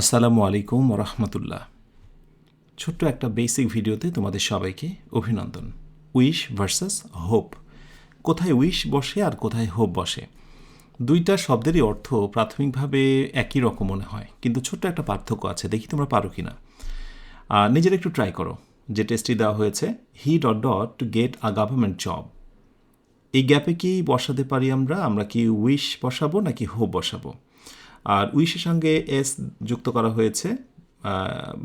আসসালামু আলাইকুম রহমতুল্লাহ ছোট্ট একটা বেসিক ভিডিওতে তোমাদের সবাইকে অভিনন্দন। Wish versus hope. কোথায় উইশ বসে আর কোথায় হোপ বসে? দুইটা শব্দেরই অর্থ প্রাথমিকভাবে একই রকম মনে হয়, কিন্তু ছোট্ট একটা পার্থক্য আছে, দেখি তোমরা পারো কি না নিজের একটু ট্রাই করো। যে টেস্টটি দেওয়া হয়েছে he dot dot to get a government job এই গ্যাপে কি বসাতে পারি আমরা? আমরা কি উইশ বসাবো নাকি হোপ বসাবো? আর উইশের সঙ্গে এস যুক্ত করা হয়েছে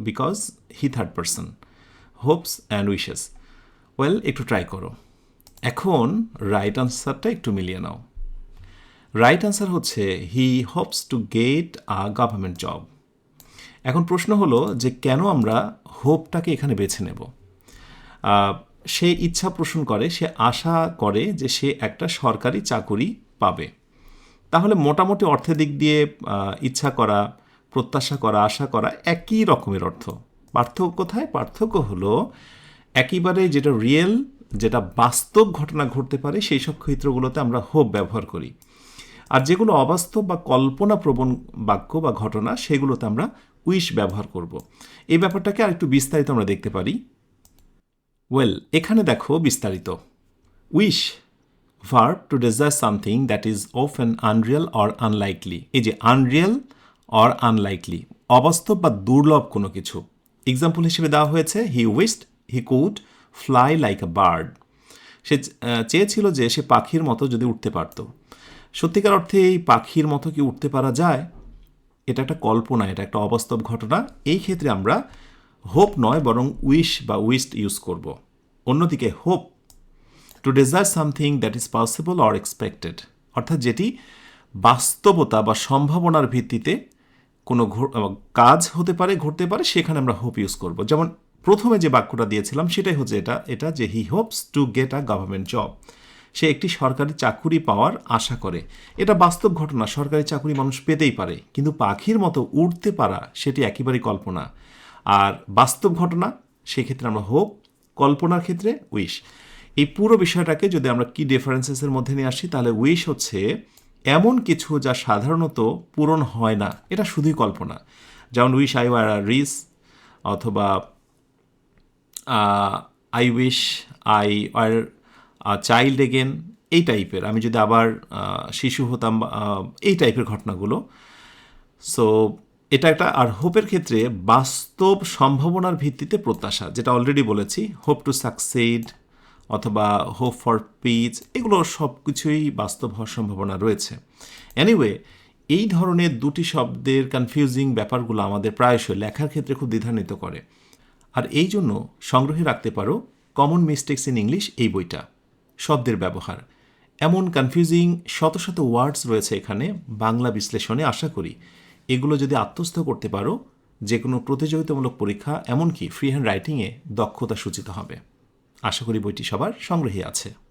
because he third person hopes and wishes well একটু ট্রাই করো। এখন রাইট আনসারটা একটু মিলিয়ে নাও। রাইট আনসার হচ্ছে he hopes to get a government job এখন প্রশ্ন হলো যে কেন আমরা হোপটাকে এখানে বেছে নেব? সে ইচ্ছা পোষণ করে, সে আশা করে যে সে একটা সরকারি চাকুরি পাবে। তাহলে মোটামুটি অর্থের দিক দিয়ে ইচ্ছা করা, প্রত্যাশা করা, আশা করা একই রকমের অর্থ। পার্থক্য কোথায়? পার্থক্য হলো একেবারে যেটা রিয়েল যেটা বাস্তব ঘটনা ঘটতে পারে, সেই সব ক্ষেত্রগুলোতে আমরা হোপ ব্যবহার করি। আর যেগুলো অবাস্তব বা কল্পনা প্রবণ বাক্য বা ঘটনা, সেগুলোতে আমরা উইশ ব্যবহার করব। এই ব্যাপারটাকে আরেকটু বিস্তারিত আমরা দেখতে পারি। ওয়েল এখানে দেখো বিস্তারিত। Wish verb to desire something that is an unreal or unlikely এই যে আনরিয়াল অর আনলাইকলি অবাস্তব বা দুর্লভ কোনো কিছু। এক্সাম্পল হিসেবে দেওয়া হয়েছে he wished he could fly like a bird সে চেয়েছিল যে সে পাখির মতো যদি উঠতে পারত। সত্যিকার অর্থে এই পাখির মতো কি উঠতে পারা যায়? এটা একটা কল্পনা, এটা একটা অবাস্তব ঘটনা। এই ক্ষেত্রে আমরা হোপ নয়, বরং উইশ বা উইস্ট ইউজ করব। অন্যদিকে hope to desire something that is possible or expected অর্থাৎ যেটি বাস্তবতা বা সম্ভাবনার ভিত্তিতে কোনো কাজ হতে পারে, ঘটতে পারে, সেখানে আমরা হোপ ইউজ করব। যেমন প্রথমে যে বাক্যটা দিয়েছিলাম, সেটাই হচ্ছে এটা এটা যে he hopes to get a government job সে একটি সরকারি চাকুরি পাওয়ার আশা করে। এটা বাস্তব ঘটনা, সরকারি চাকুরি মানুষ পেতেই পারে, কিন্তু পাখির মতো উড়তে পারা সেটি একেবারেই কল্পনা। আর বাস্তব ঘটনা, সেক্ষেত্রে আমরা হোপ কল্পনার ক্ষেত্রে উইশ এই পুরো বিষয়টাকে যদি আমরা কি ডিফারেন্সেসের মধ্যে নিয়ে আসি, তাহলে উইশ হচ্ছে এমন কিছু যা সাধারণত পূরণ হয় না। এটা শুধুই কল্পনা। যেমন উইশ আই ওয়ার রিস অথবা I wish I were child again এই টাইপের আমি যদি আবার শিশু হতাম এই টাইপের ঘটনাগুলো। সো এটা একটা, আর হোপের ক্ষেত্রে বাস্তব সম্ভাবনার ভিত্তিতে প্রত্যাশা, যেটা অলরেডি বলেছি হোপ টু সাকসেড অথবা হোপ ফর পিচ এগুলো সব কিছুই বাস্তব হওয়ার সম্ভাবনা রয়েছে। এনিওয়ে এই ধরনের দুটি শব্দের কনফিউজিং ব্যাপারগুলো আমাদের প্রায়শই লেখার ক্ষেত্রে খুব দ্বিধান্বিত করে। আর এই জন্য সংগ্রহে রাখতে পারো কমন মিস্টেক্স ইন ইংলিশ এই বইটা, শব্দের ব্যবহার। এমন কনফিউজিং শত শত ওয়ার্ডস রয়েছে এখানে, বাংলা বিশ্লেষণে আশা করি। এগুলো যদি আত্মস্থ করতে পারো যে কোনো প্রতিযোগিতামূলক পরীক্ষা, এমনকি ফ্রি হ্যান্ড রাইটিংয়ে দক্ষতা সূচিত হবে। আশা করি বইটি সবার সংগ্রহে আছে।